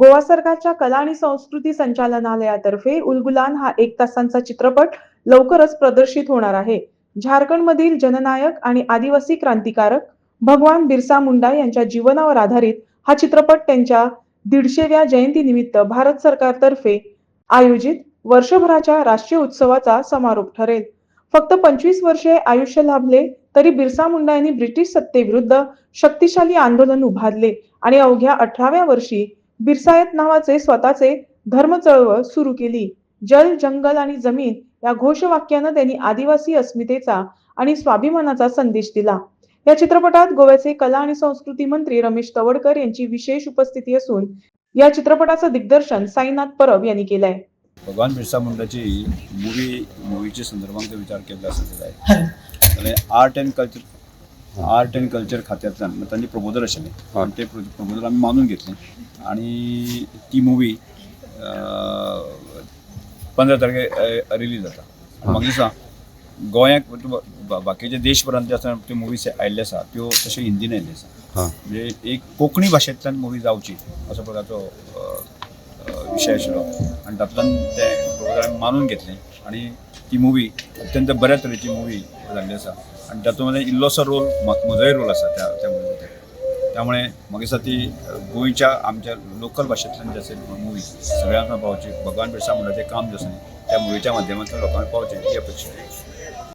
गोवा सरकारच्या कला आणि संस्कृती संचालनालयातर्फे उलगुलान हा एक तासांचा चित्रपट लवकरच प्रदर्शित होणार आहे. झारखंडमधील जननायक आणि आदिवासी क्रांतिकारक भगवान बिरसा मुंडा यांच्या जीवनावर आधारित हा चित्रपट त्यांच्या दीडशेव्या जयंतीनिमित्त भारत सरकारतर्फे आयोजित वर्षभराच्या राष्ट्रीय उत्सवाचा समारोप ठरेल. फक्त पंचवीस वर्षे आयुष्य लाभले तरी बिरसा मुंडा यांनी ब्रिटिश सत्तेविरुद्ध शक्तिशाली आंदोलन उभारले आणि अवघ्या अठराव्या वर्षी बिरसायत नावाचे स्वतःचे धर्म चळवळ सुरू केली. जल जंगल आणि जमीन या घोषवाक्यानं त्यांनी आदिवासी अस्मितेचा आणि स्वाभिमानाचा संदेश दिला. या चित्रपटात गोव्याचे कला आणि संस्कृती मंत्री रमेश तवडकर यांची विशेष उपस्थिती असून या चित्रपटाचं दिग्दर्शन साईनाथ परब यांनी केलंय. भगवान बिरसा मुंडाची मूवी मुवीच्या संदर्भात विचार केला आहे. आणि art and culture art and culture खात्यांतल्यान म्हणजे त्यांनी प्रबोधन आशिल्लें आणि ते प्र- प्रबोधन आमी मानून घेतलें. आणि ती मुवी पंदरा तारखेक रिलीज जाता म्हाका दिसता गोंयाक बाकीचे देशभरांत जे आसा त्यो मुवीज आयिल्ले आसा त्यो तश्यो हिंदीन आयिल्ले आसा म्हणजे एक कोंकणी भाशेंतल्यान मुवी जावची असो प्रकारचो विशय आशिल्लो आणि तातूंतल्यान ते मानून घेतले. आणि ती मुवी अत्यंत बऱ्या तरेची मुवी जाल्ली आसा आणि तातूंत इल्लोसो रोल म्हजोय रोल आसा त्या त्या मुवीमध्ये त्यामुळे म्हाका दिसता ती गोंयच्या आमच्या लोकल भाशेंतल्यान जे आसा मुवी सगळ्यांक पावची भगवान बिरसा तें काम जें आसा त्या मुवीच्या माध्यमांतल्यान लोकांक पावचें ही अपेक्षा आहे.